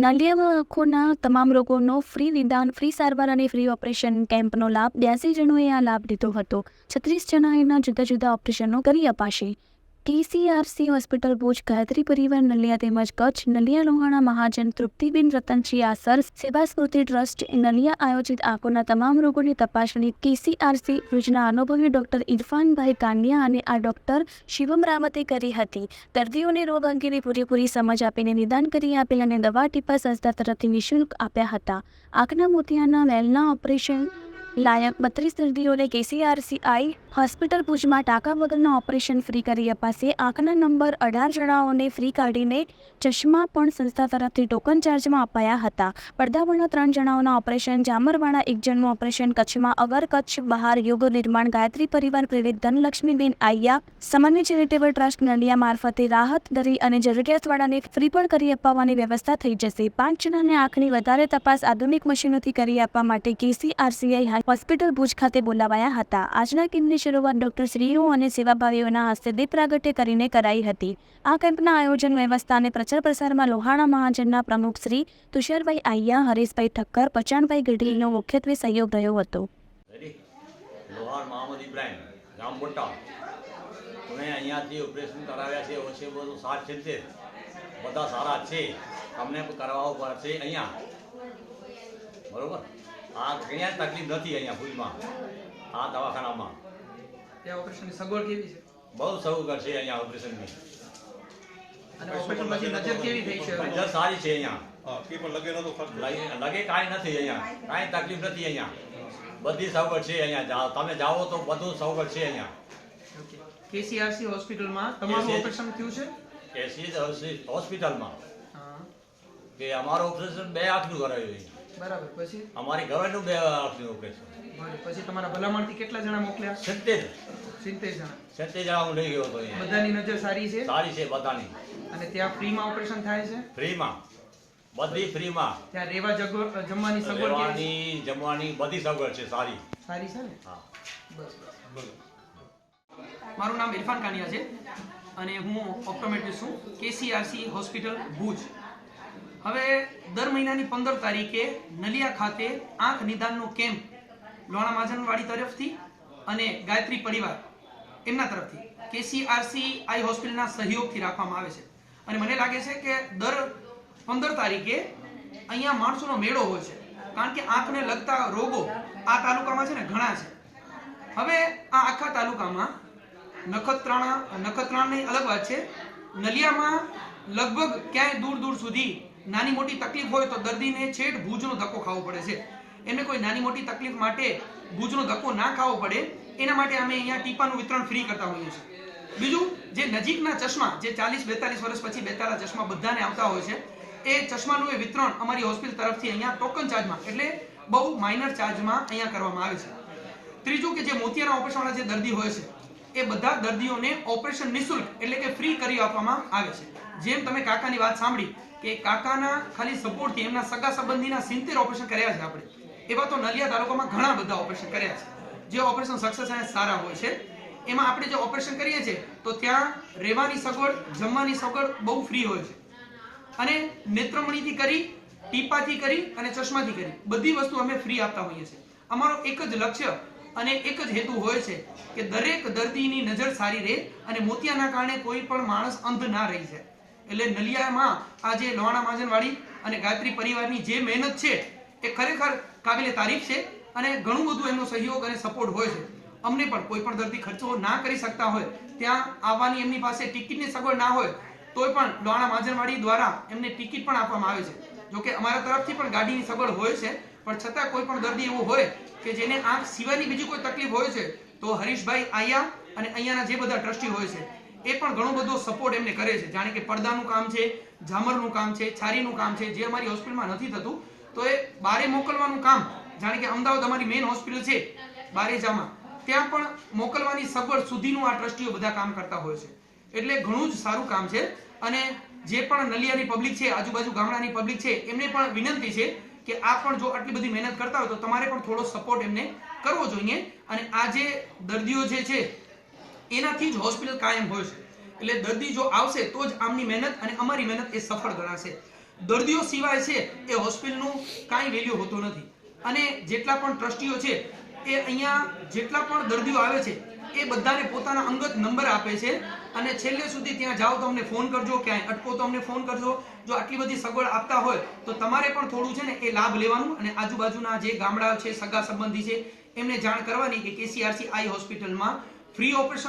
નાલિયામાં આંખોના તમામ રોગોનો ફ્રી નિદાન ફ્રી સારવાર અને ફ્રી ઓપરેશન કેમ્પનો લાભ બ્યાસી જણોએ આ લાભ લીધો હતો. છત્રીસ જણાએના જુદા જુદા ઓપરેશનો કરી અપાશે. ટીસીઆરસી હોસ્પિટલ ભુજ ગાયત્રી પરિવાર નલિયા તેમજ કચ્છ નલિયા લોહાણા મહાજન તૃપ્તિબેન રતનજી આસર સેવા સ્મૃતિ ટ્રસ્ટ નલિયા આયોજિત આંખોના તમામ રોગોની તપાસણી ટીસીઆરસી ભુજના અનુભવી ડોક્ટર ઇરફાનભાઈ કાનિયા અને આ ડોક્ટર શિવમ રામતે કરી હતી. દર્દીઓને રોગ અંગેની પૂરેપૂરી સમજ આપીને નિદાન કરી આપેલ અને દવા ટીપા સંસ્થા તરફથી નિઃશુલ્ક આપ્યા હતા. આંખના મોતિયાના વેલના ઓપરેશન લાયક બત્રીસ દર્દીઓને કેસીઆરસીઆઈ હોસ્પિટલ ભુજમાં ટાંકા વગરના ઓપરેશન ફ્રી કરી અપાશે. આંખના નંબર અઢાર જણાઓને ફ્રી કાઢીને ચશ્મા પણ સંસ્થા તરફથી ટોકન ચાર્જમાં અપાયા હતા. પડદાવાળા ત્રણ જણાઓના ઓપરેશન, જામરવાળા એક જણનું ઓપરેશન, કચ્છમાં અગર કચ્છ બહાર યોગ નિર્માણ, ગાયત્રી પરિવાર પ્રેરિત ધનલક્ષ્મીબેન આયા સામાન્ય ચેરિટેબલ ટ્રસ્ટ નલિયા મારફતે રાહત દરી અને જરૂરિયાતવાળાને ફ્રી પણ કરી અપાવવાની વ્યવસ્થા થઈ જશે. પાંચ જણાને આંખની વધારે તપાસ આધુનિક મશીનોથી કરી આપવા માટે કેસીઆરસીઆઈ હોસ્પિટલ ભુજ ખાતે બોલાવાયા હતા. આજના કેમ્પની શરૂઆત ડોક્ટર શ્રીઓ અને સેવાભાવીઓના હસ્તે દીપ પ્રાગટ્ય કરીને કરાઈ હતી. આ કેમ્પના આયોજન વ્યવસ્થા અને પ્રચાર પ્રસારમાં લોહાણા મહાજનના પ્રમુખ શ્રી તુષારભાઈ આહિયા, હરેશભાઈ ઠક્કર, પચાણભાઈ ગઢીનો મુખ્યત્વે સહયોગ રહ્યો હતો. લોહાર અહીંયાથી ઓપરેશન કરાવ્યા છે, ઓછે બધું સાત છે બધા સારા છે. તમને પણ પડશે અહીંયા. બરોબર? આ ક્યાં તકલીફ નથી અહીંયા ભુજમાં આ દવાખાનામાં. ત્યાં ઓપરેશનની સગવડ કેવી છે? બહુ સગવડ છે અહીંયા ઓપરેશનની. અને ઓપરેશન પછી નજર કેવી થઈ છે? નજર સારી છે અહીંયા. કે પણ લગે નતો ખર્ચ? લગે કાંઈ નથી અહીંયા. કાંઈ તકલીફ નથી અહીંયા. બધી સગવડ છે અહીંયા. તમે જાઓ તો બધું સગવડ છે અહીંયા. કેસીઆરસી હોસ્પિટલમાં તમારું ઓપરેશન થયું છે? એસી હોસ્પિટલમાં. કે અમારું ઓપરેશન બે આંખનું કરાયું છે. બરાબર પછી? અમારી ગવર્નમેન્ટ બે આંખનું ઓપરેશન. પછી તમારા ભલામણથી કેટલા જણા મોકલ્યા? સિત્તેર. સિત્તેર જણા. સિત્તેર જણા હું લઈ ગયો હતો બધાની નજર સારી છે? સારી છે બધાની. અને ત્યાં ફ્રીમાં ઓપરેશન થાય છે? ફ્રીમાં. બધી ફ્રીમાં. ત્યાં રેવા જગવ જમવાની સગવડ રહેવાની જમવાની બધી સગવડ છે સારી. સારી છે ને? હા. બસ બસ. મારું નામ ઇરફાન કાનિયા છે અને હું ઓપ્ટોમેટ્રિસ્ટ છું કેસીઆરસી હોસ્પિટલ ભુજ. હવે દર મહિનાની પંદર તારીખે નલિયા ખાતે આંખ નિદાનનો કેમ્પ લોણા માજનવાડી તરફથી અને ગાયત્રી પરિવાર એમના તરફથી કેસીઆરસી આઈ હોસ્પિટલના સહયોગથી રાખવામાં આવે છે. અને મને લાગે છે કે દર પંદર તારીખે અહીંયા માણસોનો મેળો હોય છે. કારણ કે આંખને લગતા રોગો આ તાલુકામાં છે ને ઘણા છે. હવે આ આખા તાલુકામાં નખત્રાણા, નખત્રાણની અલગ વાત છે. નલિયામાં લગભગ ક્યાંય દૂર દૂર સુધી નાની મોટી તકલીફ હોય તો દર્દીને છેક ભૂજનો ધક્કો ખાવો પડે છે. એમને કોઈ નાની મોટી તકલીફ માટે ભૂજનો ધક્કો ના ખાવો પડે, એના માટે અમે અહીંયા ટીપાનું વિતરણ ફ્રી કરતા હોઈએ છીએ. બીજું, જે નજીકના ચશ્મા, જે ચાલીસ બેતાલીસ વર્ષ પછી બેતાલા ચશ્મા બધાને આવતા હોય છે, એ ચશ્માનું એ વિતરણ અમારી હોસ્પિટલ તરફથી અહીંયા ટોકન ચાર્જમાં, એટલે બહુ માઇનર ચાર્જમાં અહીંયા કરવામાં આવે છે. ત્રીજું કે જે મોતિયાના ઓપરેશનવાળા જે દર્દી હોય છે એ બધા દર્દીઓને ઓપરેશન નિઃશુલ્ક એટલે કે ફ્રી કરી આપવામાં આવે છે. જેમ તમે કાકાની વાત સાંભળી કે કાકાના ખાલી સપોર્ટથી એમના સગા સંબંધીના સિત્તેર ઓપરેશન કર્યા છે આપણે. એવા તો નલિયા તાલુકામાં ઘણા બધા ઓપરેશન કર્યા છે. જે ઓપરેશન સક્સેસ અને સારા હોય છે. એમાં આપણે જે ઓપરેશન કરીએ છીએ, તો ત્યાં રહેવાની સગવડ, જમવાની સગવડ બહુ ફ્રી હોય છે. અને નેત્રમણીથી કરી, ટીપાથી કરી અને ચશ્માથી કરી, બધી વસ્તુ અમે ફ્રી આપતા હોઈએ છીએ. અમારો એક જ લક્ષ્ય અને એક જ હેતુ હોય છે કે દરેક દર્દીની નજર સારી રહે અને મોતિયાના કારણે કોઈ પણ માણસ અંધ ના રહી જાય. એટલે નલિયામાં જે લોહાણા માજનવાડી અને ગાયત્રી પરિવારની જે મહેનત છે, એ ખરેખર કાબિલે તારીફ છે અને ઘણું બધું એમનો સહયોગ અને સપોર્ટ હોય છે. અમને પણ કોઈ પણ દર્દી ખર્ચો ના કરી શકતા હોય, ત્યાં આવવાની એમની પાસે ટિકિટની સગવડ ના હોય, તોય પણ લોહાણા માજનવાડી દ્વારા એમને ટિકિટ પણ આપવામાં આવે છે. જોકે અમારા તરફથી પણ ગાડીની સગવડ હોય છે પણ છતાં કોઈ પણ દર્દી એવો હોય કે જેને આંખ સિવાયની બીજી કોઈ તકલીફ હોય છે, તો હરીશભાઈ અહીંયા અને અહીંયાના જે બધા ટ્રસ્ટી હોય છે, એ પણ ઘણો બધો સપોર્ટ એમને કરે છે. જાણે કે પડદાનું કામ છે, ઝામરનું કામ છે, છારીનું કામ છે, જે અમારી હોસ્પિટલમાં નથી થતું, તો એ બારે મોકલવાનું કામ, જાણે કે અમદાવાદ અમારી મેઇન હોસ્પિટલ છે, બારેજામાં, ત્યાં પણ મોકલવાની સગવડ સુધીનું આ ટ્રસ્ટીઓ બધા કામ કરતા હોય છે. એટલે ઘણું જ સારું કામ છે. અને જે પણ નલિયાની પબ્લિક છે, આજુબાજુ ગામડાની પબ્લિક છે, એમને પણ વિનંતી છે કે આ પણ જો આટલી બધી મહેનત કરતા હોય તો તમારે પણ થોડો સપોર્ટ એમને કરવો જોઈએ. અને આ જે દર્દીઓ જે છે, એનાથી જ હોસ્પિટલ કાયમ હોય છે. એટલે દર્દી જો આવશે તો જ આમની મહેનત અને અમારી મહેનત એ સફળ ગણાશે. દર્દીઓ સિવાય છે, એ હોસ્પિટલનું કાંઈ વેલ્યુ હોતું નથી. અને જેટલા પણ ટ્રસ્ટીઓ છે, એ અહીંયા જેટલા પણ દર્દીઓ આવે છે એ બધાને પોતાના અંગત નંબર આપે છે. અને છેલ્લે સુધી ત્યાં જાઓ તો અમને ફોન કરજો, ક્યાંય અટકો તો અમને ફોન કરજો. જો આટલી બધી સગવડ આપતા હોય તો તમારે પણ થોડું છે ને એ લાભ લેવાનું અને આજુબાજુના જે ગામડા છે, સગા સંબંધી છે, એમને જાણ કરવાની કે કેસીઆરસી આઈ હોસ્પિટલમાં ફ્રી ઓપરેશન